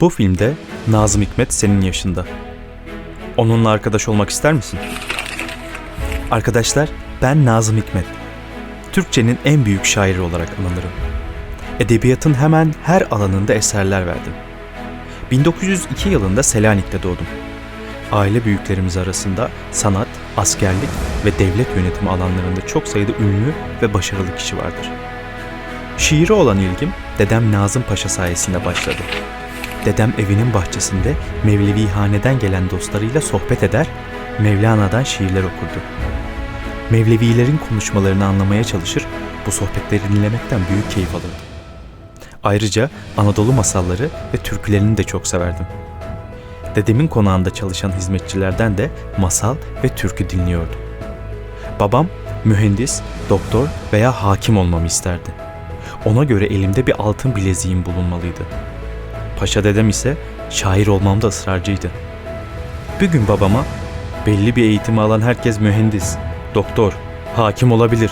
Bu filmde Nazım Hikmet senin yaşında. Onunla arkadaş olmak ister misin? Arkadaşlar, ben Nazım Hikmet. Türkçenin en büyük şairi olarak anılırım. Edebiyatın hemen her alanında eserler verdim. 1902 yılında Selanik'te doğdum. Aile büyüklerimiz arasında sanat, askerlik ve devlet yönetimi alanlarında çok sayıda ünlü ve başarılı kişi vardır. Şiire olan ilgim dedem Nazım Paşa sayesinde başladı. Dedem evinin bahçesinde Mevlevihaneden gelen dostlarıyla sohbet eder, Mevlana'dan şiirler okurdu. Mevlevilerin konuşmalarını anlamaya çalışır, bu sohbetleri dinlemekten büyük keyif alırdım. Ayrıca Anadolu masalları ve türkülerini de çok severdim. Dedemin konağında çalışan hizmetçilerden de masal ve türkü dinliyordum. Babam mühendis, doktor veya hakim olmamı isterdi. Ona göre elimde bir altın bileziğim bulunmalıydı. Paşa dedem ise şair olmamda ısrarcıydı. Bir gün babama belli bir eğitimi alan herkes mühendis, doktor, hakim olabilir.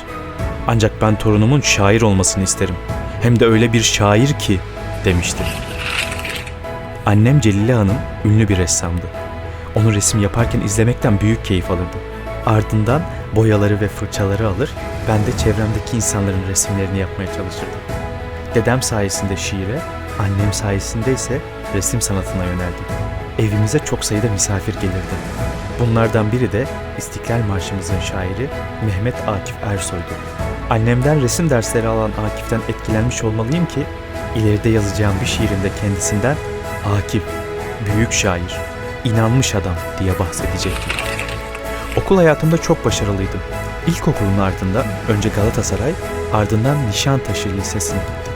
Ancak ben torunumun şair olmasını isterim. Hem de öyle bir şair ki demişti. Annem Celile Hanım ünlü bir ressamdı. Onu resim yaparken izlemekten büyük keyif alırdı. Ardından boyaları ve fırçaları alır, ben de çevremdeki insanların resimlerini yapmaya çalışırdım. Dedem sayesinde şiire, annem sayesinde ise resim sanatına yöneldim. Evimize çok sayıda misafir gelirdi. Bunlardan biri de İstiklal Marşımızın şairi Mehmet Akif Ersoy'du. Annemden resim dersleri alan Akif'ten etkilenmiş olmalıyım ki ileride yazacağım bir şiirimde kendisinden Akif, büyük şair, inanmış adam diye bahsedecektim. Okul hayatımda çok başarılıydım. İlkokulun ardından önce Galatasaray, ardından Nişantaşı Lisesi'ne gittim.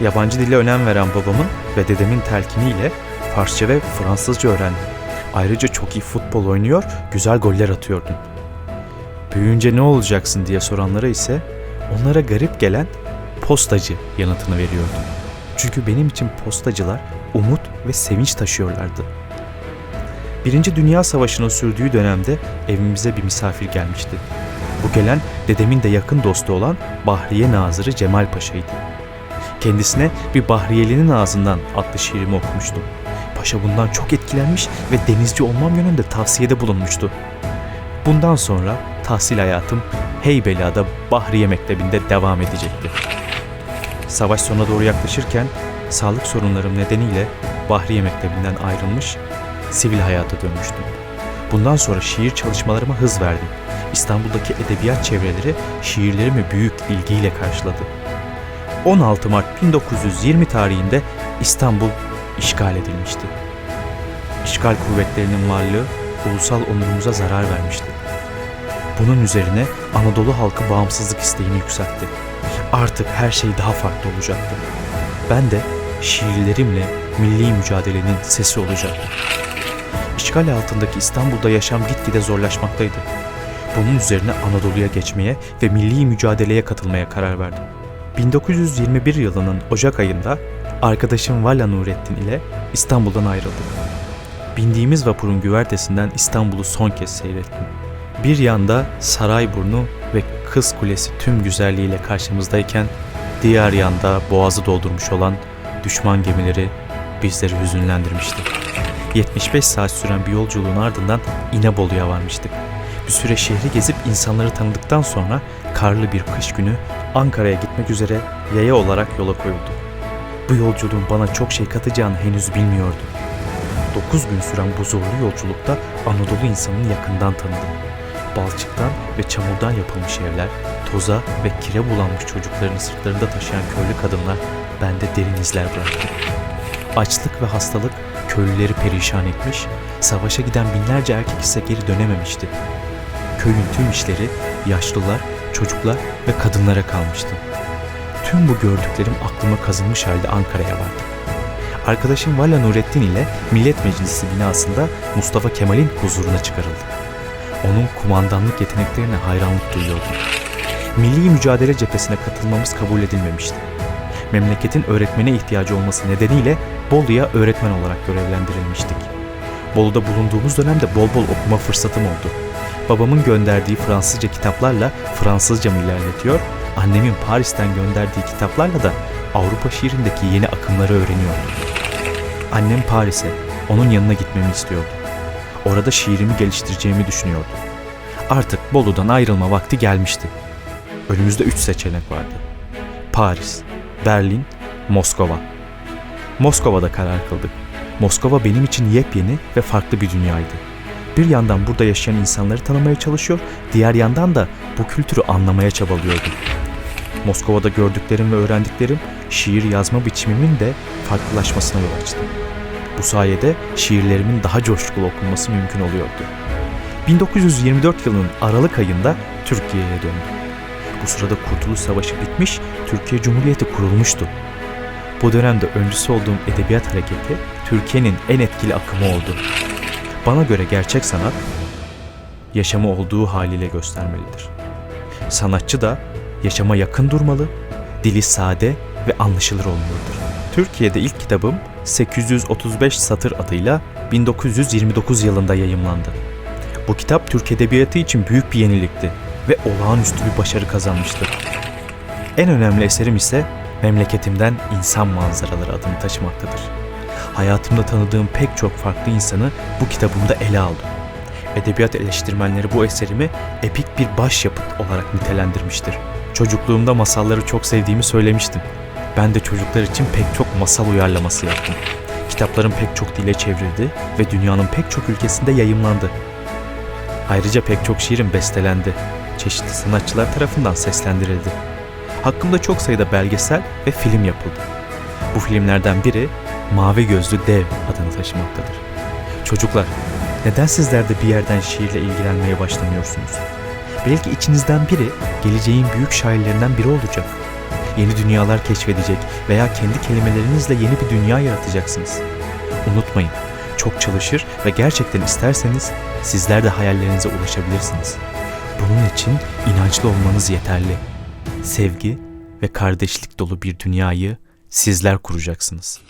Yabancı dile önem veren babamın ve dedemin telkiniyle Farsça ve Fransızca öğrendim. Ayrıca çok iyi futbol oynuyor, güzel goller atıyordum. Büyüyünce ne olacaksın diye soranlara ise onlara garip gelen postacı yanıtını veriyordum. Çünkü benim için postacılar umut ve sevinç taşıyorlardı. Birinci Dünya Savaşı'nın sürdüğü dönemde evimize bir misafir gelmişti. Bu gelen dedemin de yakın dostu olan Bahriye Nazırı Cemal Paşa'ydı. Kendisine bir Bahriyeli'nin ağzından adlı şiirimi okumuştum. Paşa bundan çok etkilenmiş ve denizci olmam yönünde tavsiyede bulunmuştu. Bundan sonra tahsil hayatım Heybeliada Bahriye Mektebi'nde devam edecekti. Savaş sonuna doğru yaklaşırken sağlık sorunlarım nedeniyle Bahriye Mektebi'nden ayrılmış, sivil hayata dönmüştüm. Bundan sonra şiir çalışmalarıma hız verdim. İstanbul'daki edebiyat çevreleri şiirlerimi büyük ilgiyle karşıladı. 16 Mart 1920 tarihinde İstanbul işgal edilmişti. İşgal kuvvetlerinin varlığı ulusal onurumuza zarar vermişti. Bunun üzerine Anadolu halkı bağımsızlık isteğini yükseltti. Artık her şey daha farklı olacaktı. Ben de şiirlerimle milli mücadelenin sesi olacaktım. İşgal altındaki İstanbul'da yaşam gitgide zorlaşmaktaydı. Bunun üzerine Anadolu'ya geçmeye ve milli mücadeleye katılmaya karar verdim. 1921 yılının Ocak ayında arkadaşım Valla Nurettin ile İstanbul'dan ayrıldık. Bindiğimiz vapurun güvertesinden İstanbul'u son kez seyrettim. Bir yanda Sarayburnu ve Kız Kulesi tüm güzelliğiyle karşımızdayken diğer yanda boğazı doldurmuş olan düşman gemileri bizleri hüzünlendirmişti. 75 saat süren bir yolculuğun ardından İnebolu'ya varmıştık. Bir süre şehri gezip insanları tanıdıktan sonra karlı bir kış günü Ankara'ya gitmek üzere yaya olarak yola koyulduk. Bu yolculuğun bana çok şey katacağını henüz bilmiyordum. 9 gün süren bu zorlu yolculukta Anadolu insanını yakından tanıdım. Balçıktan ve çamurdan yapılmış evler, toza ve kire bulanmış çocuklarını sırtlarında taşıyan köylü kadınlar bende derin izler bıraktı. Açlık ve hastalık köylüleri perişan etmiş, savaşa giden binlerce erkek ise geri dönememişti. Köyün tüm işleri yaşlılar, çocuklar ve kadınlara kalmıştı. Tüm bu gördüklerim aklıma kazınmış halde Ankara'ya vardı. Arkadaşım Valla Nurettin ile Millet Meclisi binasında Mustafa Kemal'in huzuruna çıkarıldı. Onun kumandanlık yeteneklerine hayranlık duyuyordum. Milli mücadele cephesine katılmamız kabul edilmemişti. Memleketin öğretmene ihtiyacı olması nedeniyle Bolu'ya öğretmen olarak görevlendirilmiştik. Bolu'da bulunduğumuz dönemde bol bol okuma fırsatım oldu. Babamın gönderdiği Fransızca kitaplarla Fransızca mı ilerletiyor, annemin Paris'ten gönderdiği kitaplarla da Avrupa şiirindeki yeni akımları öğreniyordum. Annem Paris'e, onun yanına gitmemi istiyordu. Orada şiirimi geliştireceğimi düşünüyordu. Artık Bolu'dan ayrılma vakti gelmişti. Önümüzde üç seçenek vardı. Paris, Berlin, Moskova. Moskova'da karar kıldık. Moskova benim için yepyeni ve farklı bir dünyaydı. Bir yandan burada yaşayan insanları tanımaya çalışıyor, diğer yandan da bu kültürü anlamaya çabalıyordum. Moskova'da gördüklerim ve öğrendiklerim şiir yazma biçimimin de farklılaşmasına yol açtı. Bu sayede şiirlerimin daha coşkulu okunması mümkün oluyordu. 1924 yılının Aralık ayında Türkiye'ye döndüm. Bu sırada Kurtuluş Savaşı bitmiş, Türkiye Cumhuriyeti kurulmuştu. Bu dönemde öncüsü olduğum edebiyat hareketi Türkiye'nin en etkili akımı oldu. Bana göre gerçek sanat yaşamı olduğu haliyle göstermelidir. Sanatçı da yaşama yakın durmalı, dili sade ve anlaşılır olmalıdır. Türkiye'de ilk kitabım 835 satır adıyla 1929 yılında yayımlandı. Bu kitap Türk Edebiyatı için büyük bir yenilikti ve olağanüstü bir başarı kazanmıştı. En önemli eserim ise Memleketimden İnsan Manzaraları adını taşımaktadır. Hayatımda tanıdığım pek çok farklı insanı bu kitabımda ele aldım. Edebiyat eleştirmenleri bu eserimi epik bir başyapıt olarak nitelendirmiştir. Çocukluğumda masalları çok sevdiğimi söylemiştim. Ben de çocuklar için pek çok masal uyarlaması yaptım. Kitaplarım pek çok dile çevrildi ve dünyanın pek çok ülkesinde yayımlandı. Ayrıca pek çok şiirim bestelendi. Çeşitli sanatçılar tarafından seslendirildi. Hakkımda çok sayıda belgesel ve film yapıldı. Bu filmlerden biri Mavi Gözlü Dev adını taşımaktadır. Çocuklar, neden sizler de bir yerden şiirle ilgilenmeye başlamıyorsunuz? Belki içinizden biri geleceğin büyük şairlerinden biri olacak. Yeni dünyalar keşfedecek veya kendi kelimelerinizle yeni bir dünya yaratacaksınız. Unutmayın, çok çalışır ve gerçekten isterseniz sizler de hayallerinize ulaşabilirsiniz. Bunun için inançlı olmanız yeterli. Sevgi ve kardeşlik dolu bir dünyayı sizler kuracaksınız.